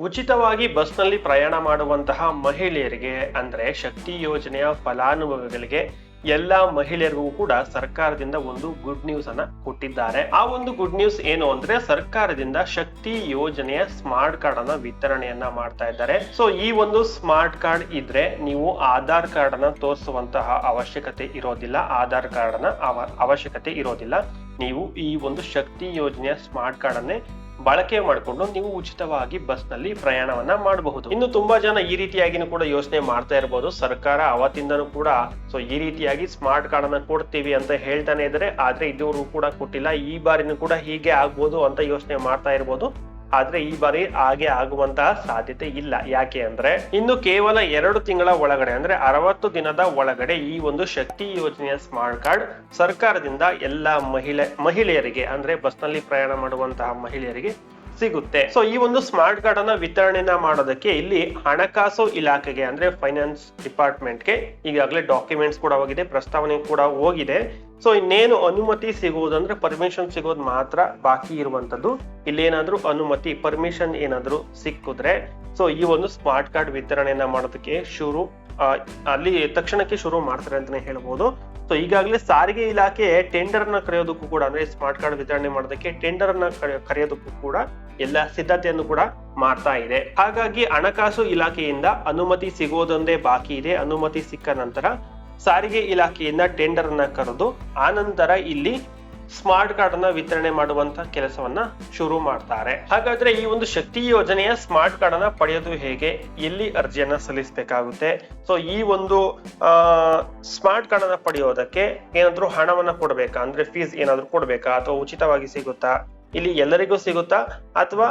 ಉಚಿತವಾಗಿ ಬಸ್ನಲ್ಲಿ ಪ್ರಯಾಣ ಮಾಡುವಂತಹ ಮಹಿಳೆಯರಿಗೆ, ಅಂದ್ರೆ ಶಕ್ತಿ ಯೋಜನೆಯ ಫಲಾನುಭವಿಗಳಿಗೆ ಎಲ್ಲ ಮಹಿಳೆಯರಿಗೂ ಕೂಡ ಸರ್ಕಾರದಿಂದ ಒಂದು ಗುಡ್ ನ್ಯೂಸ್ ಅನ್ನ ಕೊಟ್ಟಿದ್ದಾರೆ. ಆ ಒಂದು ಗುಡ್ ನ್ಯೂಸ್ ಏನು ಅಂದ್ರೆ ಸರ್ಕಾರದಿಂದ ಶಕ್ತಿ ಯೋಜನೆಯ ಸ್ಮಾರ್ಟ್ ಕಾರ್ಡ್ ಅನ್ನ ವಿತರಣೆಯನ್ನ ಮಾಡ್ತಾ ಇದ್ದಾರೆ. ಸೊ ಈ ಒಂದು ಸ್ಮಾರ್ಟ್ ಕಾರ್ಡ್ ಇದ್ರೆ ನೀವು ಆಧಾರ್ ಕಾರ್ಡ್ ಅನ್ನ ತೋರಿಸುವಂತಹ ಅವಶ್ಯಕತೆ ಇರೋದಿಲ್ಲ. ಆಧಾರ್ ಕಾರ್ಡ್ ಅನ್ನ ಅವ- ಅವಶ್ಯಕತೆ ಇರೋದಿಲ್ಲ. ನೀವು ಈ ಒಂದು ಶಕ್ತಿ ಯೋಜನೆಯ ಸ್ಮಾರ್ಟ್ ಕಾರ್ಡ್ ಅನ್ನೇ ಬಳಕೆ ಮಾಡಿಕೊಂಡು ನೀವು ಉಚಿತವಾಗಿ ಬಸ್ನಲ್ಲಿ ಪ್ರಯಾಣವನ್ನ ಮಾಡಬಹುದು. ಇನ್ನು ತುಂಬಾ ಜನ ಈ ರೀತಿಯಾಗಿನೂ ಕೂಡ ಯೋಚನೆ ಮಾಡ್ತಾ ಇರಬಹುದು ಸರ್ಕಾರ ಅವತ್ತಿಂದನೂ ಕೂಡ ಸೊ ಈ ರೀತಿಯಾಗಿ ಸ್ಮಾರ್ಟ್ ಕಾರ್ಡ್ ಅನ್ನ ಕೊಡ್ತೀವಿ ಅಂತ ಹೇಳ್ತಾನೆ ಇದ್ರೆ ಆದ್ರೆ ಇದುವರೆಗೂ ಕೂಡ ಕೊಟ್ಟಿಲ್ಲ. ಈ ಬಾರಿನೂ ಕೂಡ ಹೀಗೆ ಆಗ್ಬೋದು ಅಂತ ಯೋಚನೆ ಮಾಡ್ತಾ ಇರ್ಬೋದು. ಆದ್ರೆ ಈ ಬಾರಿ ಹಾಗೆ ಆಗುವಂತಹ ಸಾಧ್ಯತೆ ಇಲ್ಲ. ಯಾಕೆ ಅಂದ್ರೆ ಇನ್ನು ಕೇವಲ ಎರಡು ತಿಂಗಳ ಒಳಗಡೆ, ಅಂದ್ರೆ ಅರವತ್ತು ದಿನದ ಒಳಗಡೆ ಈ ಒಂದು ಶಕ್ತಿ ಯೋಜನೆಯ ಸ್ಮಾರ್ಟ್ ಕಾರ್ಡ್ ಸರ್ಕಾರದಿಂದ ಎಲ್ಲಾ ಮಹಿಳೆ, ಮಹಿಳೆಯರಿಗೆ, ಅಂದ್ರೆ ಬಸ್ನಲ್ಲಿ ಪ್ರಯಾಣ ಮಾಡುವಂತಹ ಮಹಿಳೆಯರಿಗೆ ಸಿಗುತ್ತೆ. ಸೊ ಈ ಒಂದು ಸ್ಮಾರ್ಟ್ ಕಾರ್ಡ್ ಅನ್ನ ವಿತರಣೆನ ಮಾಡೋದಕ್ಕೆ ಇಲ್ಲಿ ಹಣಕಾಸು ಇಲಾಖೆಗೆ, ಅಂದ್ರೆ ಫೈನಾನ್ಸ್ ಡಿಪಾರ್ಟ್ಮೆಂಟ್ಗೆ ಈಗಾಗಲೇ ಡಾಕ್ಯುಮೆಂಟ್ಸ್ ಕೂಡ ಹೋಗಿದೆ, ಪ್ರಸ್ತಾವನೆ ಕೂಡ ಹೋಗಿದೆ. ಸೊ ಇನ್ನೇನು ಅನುಮತಿ ಸಿಗುವುದಂದ್ರೆ ಪರ್ಮಿಷನ್ ಸಿಗೋದು ಮಾತ್ರ ಬಾಕಿ ಇರುವಂತದ್ದು ಇಲ್ಲೇನಾದ್ರೂ ಅನುಮತಿ ಪರ್ಮಿಷನ್ ಏನಾದ್ರೂ ಸಿಕ್ಕಿದ್ರೆ ಸೊ ಈ ಒಂದು ಸ್ಮಾರ್ಟ್ ಕಾರ್ಡ್ ವಿತರಣೆಯನ್ನ ಮಾಡೋದಕ್ಕೆ ಶುರು ಅಲ್ಲಿ ತಕ್ಷಣಕ್ಕೆ ಶುರು ಮಾಡ್ತಾರೆ ಅಂತಾನೆ ಹೇಳ್ಬೋದು. ಸೊ ಈಗಾಗಲೇ ಸಾರಿಗೆ ಇಲಾಖೆ ಟೆಂಡರ್ನ ಕರೆಯೋದಕ್ಕೂ ಕೂಡ, ಅಂದ್ರೆ ಸ್ಮಾರ್ಟ್ ಕಾರ್ಡ್ ವಿತರಣೆ ಮಾಡೋದಕ್ಕೆ ಟೆಂಡರ್ನ ಕರೆ- ಕರೆಯೋದಕ್ಕೂ ಕೂಡ ಎಲ್ಲ ಸಿದ್ಧತೆಯನ್ನು ಕೂಡ ಮಾಡ್ತಾ ಇದೆ. ಹಾಗಾಗಿ ಹಣಕಾಸು ಇಲಾಖೆಯಿಂದ ಅನುಮತಿ ಸಿಗೋದೊಂದೇ ಬಾಕಿ ಇದೆ. ಅನುಮತಿ ಸಿಕ್ಕ ನಂತರ ಸಾರಿಗೆ ಇಲಾಖೆಯಿಂದ ಟೆಂಡರ್ ಅನ್ನ ಕರೆದು, ಆ ನಂತರ ಇಲ್ಲಿ ಸ್ಮಾರ್ಟ್ ಕಾರ್ಡ್ ಅನ್ನ ವಿತರಣೆ ಮಾಡುವಂತ ಕೆಲಸವನ್ನ ಶುರು ಮಾಡ್ತಾರೆ. ಹಾಗಾದ್ರೆ ಈ ಒಂದು ಶಕ್ತಿ ಯೋಜನೆಯ ಸ್ಮಾರ್ಟ್ ಕಾರ್ಡ್ ಅನ್ನ ಪಡೆಯೋದು ಹೇಗೆ? ಎಲ್ಲಿ ಅರ್ಜಿಯನ್ನ ಸಲ್ಲಿಸಬೇಕಾಗುತ್ತೆ? ಸೊ ಈ ಒಂದು ಸ್ಮಾರ್ಟ್ ಕಾರ್ಡ್ ಅನ್ನ ಪಡೆಯೋದಕ್ಕೆ ಏನಾದ್ರೂ ಹಣವನ್ನ ಕೊಡ್ಬೇಕಾ? ಅಂದ್ರೆ ಫೀಸ್ ಏನಾದ್ರೂ ಕೊಡಬೇಕಾ? ಅಥವಾ ಉಚಿತವಾಗಿ ಸಿಗುತ್ತಾ? ಇಲ್ಲಿ ಎಲ್ಲರಿಗೂ ಸಿಗುತ್ತಾ? ಅಥವಾ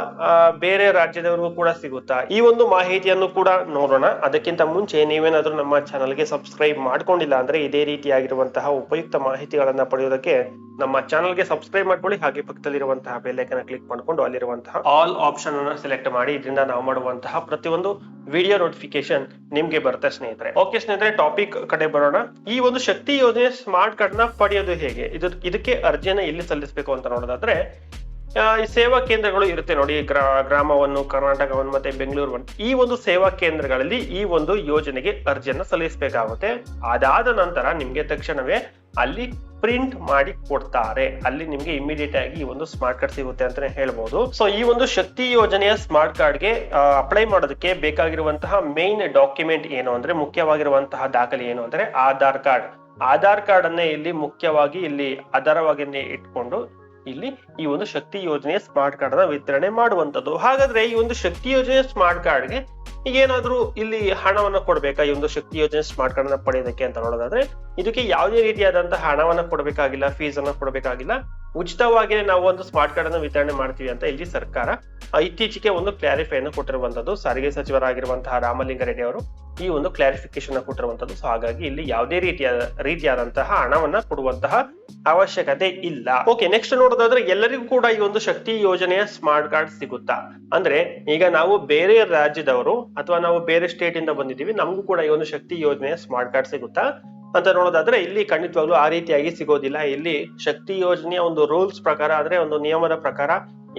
ಬೇರೆ ರಾಜ್ಯದವರಿಗೂ ಕೂಡ ಸಿಗುತ್ತಾ? ಈ ಒಂದು ಮಾಹಿತಿಯನ್ನು ಕೂಡ ನೋಡೋಣ. ಅದಕ್ಕಿಂತ ಮುಂಚೆ ನೀವೇನಾದ್ರೂ ನಮ್ಮ ಚಾನಲ್ಗೆ ಸಬ್ಸ್ಕ್ರೈಬ್ ಮಾಡ್ಕೊಂಡಿಲ್ಲ ಅಂದ್ರೆ ಇದೇ ರೀತಿಯಾಗಿರುವಂತಹ ಉಪಯುಕ್ತ ಮಾಹಿತಿಗಳನ್ನ ಪಡೆಯೋದಕ್ಕೆ ನಮ್ಮ ಚಾನಲ್ಗೆ ಸಬ್ಸ್ಕ್ರೈಬ್ ಮಾಡ್ಕೊಳ್ಳಿ. ಹಾಗೆ ಪಕ್ಕದಲ್ಲಿರುವಂತಹ ಬೆಲ್ ಐಕನ್ ಕ್ಲಿಕ್ ಮಾಡ್ಕೊಂಡು ಅಲ್ಲಿರುವಂತಹ ಆಲ್ ಆಪ್ಷನ್ ಅನ್ನು ಸೆಲೆಕ್ಟ್ ಮಾಡಿ. ಇದರಿಂದ ನಾವು ಮಾಡುವಂತಹ ಪ್ರತಿಯೊಂದು ವಿಡಿಯೋ ನೋಟಿಫಿಕೇಶನ್ ನಿಮ್ಗೆ ಬರುತ್ತೆ ಸ್ನೇಹಿತರೆ. ಓಕೆ ಸ್ನೇಹಿತರೆ ಟಾಪಿಕ್ ಕಡೆ ಬರೋಣ. ಈ ಒಂದು ಶಕ್ತಿ ಯೋಜನೆ ಸ್ಮಾರ್ಟ್ ಕಾರ್ಡ್ನ ಪಡೆಯೋದು ಹೇಗೆ? ಇದು, ಇದಕ್ಕೆ ಅರ್ಜಿಯನ್ನ ಎಲ್ಲಿ ಸಲ್ಲಿಸಬೇಕು ಅಂತ ನೋಡೋದಾದ್ರೆ ಈ ಸೇವಾ ಕೇಂದ್ರಗಳು ಇರುತ್ತೆ ನೋಡಿ, ಗ್ರಾ, ಗ್ರಾಮವನ್ನು, ಕರ್ನಾಟಕವನ್ನು ಮತ್ತೆ ಬೆಂಗಳೂರು ಈ ಒಂದು ಸೇವಾ ಕೇಂದ್ರಗಳಲ್ಲಿ ಈ ಒಂದು ಯೋಜನೆಗೆ ಅರ್ಜಿಯನ್ನ ಸಲ್ಲಿಸಬೇಕಾಗುತ್ತೆ. ಅದಾದ ನಂತರ ನಿಮ್ಗೆ ತಕ್ಷಣವೇ ಅಲ್ಲಿ ಪ್ರಿಂಟ್ ಮಾಡಿ ಕೊಡ್ತಾರೆ. ಅಲ್ಲಿ ನಿಮ್ಗೆ ಇಮಿಡಿಯೇಟ್ ಆಗಿ ಈ ಒಂದು ಸ್ಮಾರ್ಟ್ ಕಾರ್ಡ್ ಸಿಗುತ್ತೆ ಅಂತಾನೆ ಹೇಳ್ಬೋದು. ಸೊ ಈ ಒಂದು ಶಕ್ತಿ ಯೋಜನೆಯ ಸ್ಮಾರ್ಟ್ ಕಾರ್ಡ್ಗೆ ಅಪ್ಲೈ ಮಾಡೋದಕ್ಕೆ ಬೇಕಾಗಿರುವಂತಹ ಮೇನ್ ಡಾಕ್ಯುಮೆಂಟ್ ಏನು ಅಂದ್ರೆ ಮುಖ್ಯವಾಗಿರುವಂತಹ ದಾಖಲೆ ಏನು ಅಂದ್ರೆ ಆಧಾರ್ ಕಾರ್ಡ್ ಆಧಾರ್ ಕಾರ್ಡ್ ಅನ್ನೇ ಇಲ್ಲಿ ಮುಖ್ಯವಾಗಿ ಇಲ್ಲಿ ಆಧಾರವಾಗಿ ಇಟ್ಕೊಂಡು ಇಲ್ಲಿ ಈ ಒಂದು ಶಕ್ತಿ ಯೋಜನೆಯ ಸ್ಮಾರ್ಟ್ ಕಾರ್ಡ್ನ ವಿತರಣೆ ಮಾಡುವಂತದ್ದು ಹಾಗಾದ್ರೆ ಈ ಒಂದು ಶಕ್ತಿ ಯೋಜನೆ ಸ್ಮಾರ್ಟ್ ಕಾರ್ಡ್ಗೆ ಏನಾದ್ರೂ ಇಲ್ಲಿ ಹಣವನ್ನ ಕೊಡ್ಬೇಕಾ? ಈ ಒಂದು ಶಕ್ತಿ ಯೋಜನೆ ಸ್ಮಾರ್ಟ್ ಕಾರ್ಡ್ನ ಪಡೆಯೋದಕ್ಕೆ ಅಂತ ನೋಡೋದಾದ್ರೆ, ಇದಕ್ಕೆ ಯಾವುದೇ ರೀತಿಯಾದಂತಹ ಹಣವನ್ನ ಕೊಡಬೇಕಾಗಿಲ್ಲ ಫೀಸ್ ಅನ್ನ ಕೊಡಬೇಕಾಗಿಲ್ಲ. ಉಚಿತವಾಗಿ ನಾವು ಒಂದು ಸ್ಮಾರ್ಟ್ ಕಾರ್ಡ್ ಅನ್ನು ವಿತರಣೆ ಮಾಡ್ತೀವಿ ಅಂತ ಇಲ್ಲಿ ಸರ್ಕಾರ ಇತ್ತೀಚೆಗೆ ಒಂದು ಕ್ಲಾರಿಫೈ ಅನ್ನು ಕೊಟ್ಟಿರುವಂತದ್ದು. ಸಾರಿಗೆ ಸಚಿವರಾಗಿರುವಂತಹ ರಾಮಲಿಂಗ ರೆಡ್ಡಿ ಅವರು ಈ ಒಂದು ಕ್ಲಾರಿಫಿಕೇಶನ್ ಕೊಟ್ಟಿರುವಂತದ್ದು. ಸೊ ಹಾಗಾಗಿ ಇಲ್ಲಿ ಯಾವುದೇ ರೀತಿಯ, ರೀತಿಯಾದಂತಹ ಹಣವನ್ನ ಕೊಡುವಂತಹ ಅವಶ್ಯಕತೆ ಇಲ್ಲ. ಓಕೆ ನೆಕ್ಸ್ಟ್ ನೋಡೋದಾದ್ರೆ ಎಲ್ಲರಿಗೂ ಕೂಡ ಈ ಒಂದು ಶಕ್ತಿ ಯೋಜನೆಯ ಸ್ಮಾರ್ಟ್ ಕಾರ್ಡ್ ಸಿಗುತ್ತಾ? ಅಂದ್ರೆ ಈಗ ನಾವು ಬೇರೆ ರಾಜ್ಯದವರು ಅಥವಾ ನಾವು ಬೇರೆ ಸ್ಟೇಟ್ ಇಂದ ಬಂದಿದ್ದೀವಿ, ನಮಗೂ ಕೂಡ ಈ ಒಂದು ಶಕ್ತಿ ಯೋಜನೆಯ ಸ್ಮಾರ್ಟ್ ಕಾರ್ಡ್ ಸಿಗುತ್ತಾ? ಅಂತ ನೋಡೋದಾದ್ರೆ ಇಲ್ಲಿ ಖಂಡಿತವಾಗ್ಲೂ ಆ ರೀತಿಯಾಗಿ ಸಿಗೋದಿಲ್ಲ. ಇಲ್ಲಿ ಶಕ್ತಿ ಯೋಜನೆಯ ಒಂದು ರೂಲ್ಸ್ ಪ್ರಕಾರ ಅಂದ್ರೆ ಒಂದು ನಿಯಮದ ಪ್ರಕಾರ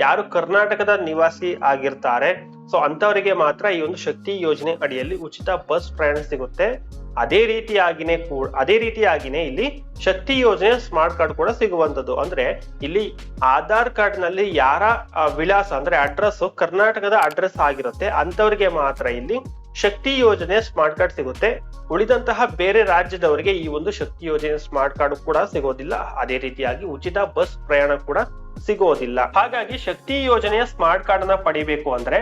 ಯಾರು ಕರ್ನಾಟಕದ ನಿವಾಸಿ ಆಗಿರ್ತಾರೆ, ಸೊ ಅಂತವರಿಗೆ ಮಾತ್ರ ಈ ಒಂದು ಶಕ್ತಿ ಯೋಜನೆ ಅಡಿಯಲ್ಲಿ ಉಚಿತ ಬಸ್ ಪ್ರಯಾಣ ಸಿಗುತ್ತೆ. ಅದೇ ರೀತಿಯಾಗಿನೇ ಕೂಡ ಅದೇ ರೀತಿಯಾಗಿನೇ ಇಲ್ಲಿ ಶಕ್ತಿ ಯೋಜನೆ ಸ್ಮಾರ್ಟ್ ಕಾರ್ಡ್ ಕೂಡ ಸಿಗುವಂತದ್ದು ಅಂದ್ರೆ ಇಲ್ಲಿ ಆಧಾರ್ ಕಾರ್ಡ್ನಲ್ಲಿ ಯಾರ ವಿಳಾಸ ಅಂದ್ರೆ ಅಡ್ರೆಸ್ ಕರ್ನಾಟಕದ ಅಡ್ರೆಸ್ ಆಗಿರುತ್ತೆ. ಅಂತವರಿಗೆ ಮಾತ್ರ ಇಲ್ಲಿ ಶಕ್ತಿ ಯೋಜನೆ ಸ್ಮಾರ್ಟ್ ಕಾರ್ಡ್ ಸಿಗುತ್ತೆ. ಉಳಿದಂತಹ ಬೇರೆ ರಾಜ್ಯದವರಿಗೆ ಈ ಒಂದು ಶಕ್ತಿ ಯೋಜನೆ ಸ್ಮಾರ್ಟ್ ಕಾರ್ಡ್ ಕೂಡ ಸಿಗೋದಿಲ್ಲ. ಅದೇ ರೀತಿಯಾಗಿ ಉಚಿತ ಬಸ್ ಪ್ರಯಾಣ ಕೂಡ ಸಿಗೋದಿಲ್ಲ. ಹಾಗಾಗಿ ಶಕ್ತಿ ಯೋಜನೆಯ ಸ್ಮಾರ್ಟ್ ಕಾರ್ಡ್ನ ಪಡಿಬೇಕು ಅಂದ್ರೆ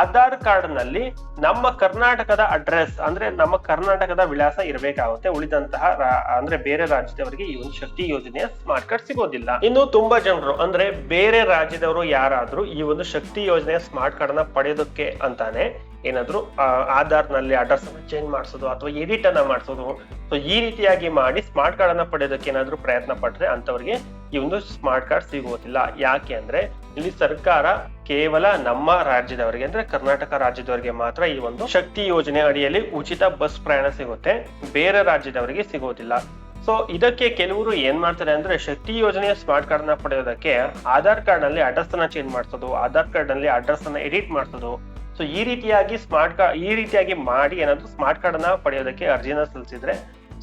ಆಧಾರ್ ಕಾರ್ಡ್ನಲ್ಲಿ ನಮ್ಮ ಕರ್ನಾಟಕದ ಅಡ್ರೆಸ್ ಅಂದ್ರೆ ನಮ್ಮ ಕರ್ನಾಟಕದ ವಿಳಾಸ ಇರಬೇಕಾಗುತ್ತೆ. ಉಳಿದಂತಹ ಅಂದ್ರೆ ಬೇರೆ ರಾಜ್ಯದವರಿಗೆ ಈ ಒಂದು ಶಕ್ತಿ ಯೋಜನೆಯ ಸ್ಮಾರ್ಟ್ ಕಾರ್ಡ್ ಸಿಗೋದಿಲ್ಲ. ಇನ್ನು ತುಂಬಾ ಜನರು ಅಂದ್ರೆ ಬೇರೆ ರಾಜ್ಯದವರು ಯಾರಾದ್ರೂ ಈ ಒಂದು ಶಕ್ತಿ ಯೋಜನೆಯ ಸ್ಮಾರ್ಟ್ ಕಾರ್ಡ್ನ ಪಡೆಯೋದಕ್ಕೆ ಅಂತಾನೆ ಏನಾದ್ರು ಆಧಾರ್ನಲ್ಲಿ ಆಧಾರ್ನಲ್ಲಿ ಅಡ್ರೆಸ್ ಅನ್ನ ಚೇಂಜ್ ಮಾಡಿಸೋದು ಅಥವಾ ಎಡಿಟ್ ಅನ್ನ ಮಾಡಿಸೋದು. ಸೊ ಈ ರೀತಿಯಾಗಿ ಮಾಡಿ ಸ್ಮಾರ್ಟ್ ಕಾರ್ಡ್ ಅನ್ನ ಪಡೆಯೋದಕ್ಕೆ ಏನಾದ್ರು ಪ್ರಯತ್ನ ಪಟ್ಟರೆ ಅಂತವರಿಗೆ ಈ ಒಂದು ಸ್ಮಾರ್ಟ್ ಕಾರ್ಡ್ ಸಿಗುವುದಿಲ್ಲ ಯಾಕೆ ಅಂದ್ರೆ, ಇಲ್ಲಿ ಸರ್ಕಾರ ಕೇವಲ ನಮ್ಮ ರಾಜ್ಯದವರಿಗೆ ಅಂದ್ರೆ ಕರ್ನಾಟಕ ರಾಜ್ಯದವರಿಗೆ ಮಾತ್ರ ಈ ಒಂದು ಶಕ್ತಿ ಯೋಜನೆ ಅಡಿಯಲ್ಲಿ ಉಚಿತ ಬಸ್ ಪ್ರಯಾಣ ಸಿಗುತ್ತೆ. ಬೇರೆ ರಾಜ್ಯದವರಿಗೆ ಸಿಗೋದಿಲ್ಲ. ಸೊ ಇದಕ್ಕೆ ಕೆಲವರು ಏನ್ ಮಾಡ್ತಾರೆ ಅಂದ್ರೆ ಶಕ್ತಿ ಯೋಜನೆಯ ಸ್ಮಾರ್ಟ್ ಕಾರ್ಡ್ನ ಪಡೆಯೋದಕ್ಕೆ ಆಧಾರ್ ಕಾರ್ಡ್ನಲ್ಲಿ ಅಡ್ರೆಸ್ ಅನ್ನ ಚೇಂಜ್ ಮಾಡಿಸೋದು, ಆಧಾರ್ ಕಾರ್ಡ್ನಲ್ಲಿ ಅಡ್ರೆಸ್ ಅನ್ನ ಎಡಿಟ್ ಮಾಡಿಸೋದು ಸೊ ಈ ರೀತಿಯಾಗಿ ಸ್ಮಾರ್ಟ್ ಕಾರ್ಡ್ ಈ ರೀತಿಯಾಗಿ ಮಾಡಿ ಏನಾದ್ರು ಸ್ಮಾರ್ಟ್ ಕಾರ್ಡ್ ಅನ್ನ ಪಡೆಯೋದಕ್ಕೆ ಅರ್ಜಿನ ಸಲ್ಲಿಸಿದ್ರೆ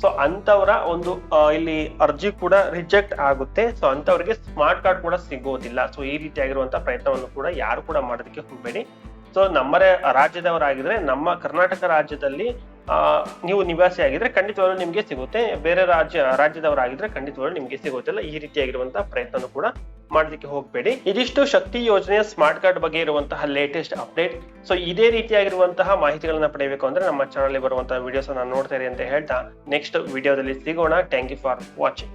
ಸೊ ಅಂತವರ ಒಂದು ಇಲ್ಲಿ ಅರ್ಜಿ ಕೂಡ ರಿಜೆಕ್ಟ್ ಆಗುತ್ತೆ. ಸೊ ಅಂತವರಿಗೆ ಸ್ಮಾರ್ಟ್ ಕಾರ್ಡ್ ಕೂಡ ಸಿಗೋದಿಲ್ಲ. ಸೊ ಈ ರೀತಿಯಾಗಿರುವಂತಹ ಪ್ರಯತ್ನವನ್ನು ಕೂಡ ಯಾರು ಕೂಡ ಮಾಡೋದಕ್ಕೆ ಹೋಗಬೇಡಿ. ಸೊ ನಮ್ಮ ರಾಜ್ಯದವರಾಗಿದ್ರೆ, ನಮ್ಮ ಕರ್ನಾಟಕ ರಾಜ್ಯದಲ್ಲಿ ನೀವು ನಿವಾಸಿ ಆಗಿದ್ರೆ ಖಂಡಿತವಾಗ್ಲೂ ನಿಮ್ಗೆ ಸಿಗುತ್ತೆ. ಬೇರೆ ರಾಜ್ಯ, ರಾಜ್ಯದವರಾಗಿದ್ರೆ ಖಂಡಿತವಾಗ್ಲೂ ನಿಮ್ಗೆ ಸಿಗೋದಿಲ್ಲ. ಈ ರೀತಿಯಾಗಿರುವಂತಹ ಪ್ರಯತ್ನ ಕೂಡ ಮಾಡೋದಕ್ಕೆ ಹೋಗಬೇಡಿ. ಇದಿಷ್ಟು ಶಕ್ತಿ ಯೋಜನೆಯ ಸ್ಮಾರ್ಟ್ ಕಾರ್ಡ್ ಬಗ್ಗೆ ಇರುವಂತಹ ಲೇಟೆಸ್ಟ್ ಅಪ್ಡೇಟ್ ಸೊ ಇದೇ ರೀತಿಯಾಗಿರುವಂತಹ ಮಾಹಿತಿಗಳನ್ನ ಪಡೆಯಬೇಕು ಅಂದ್ರೆ ನಮ್ಮ ಚಾನಲ್ ಬರುವಂತಹ ವಿಡಿಯೋಸ್ ನೋಡ್ತಾ ಇರಿ ಅಂತ ಹೇಳ್ತಾ ನೆಕ್ಸ್ಟ್ ವಿಡಿಯೋದಲ್ಲಿ ಸಿಗೋಣ. Thank you for watching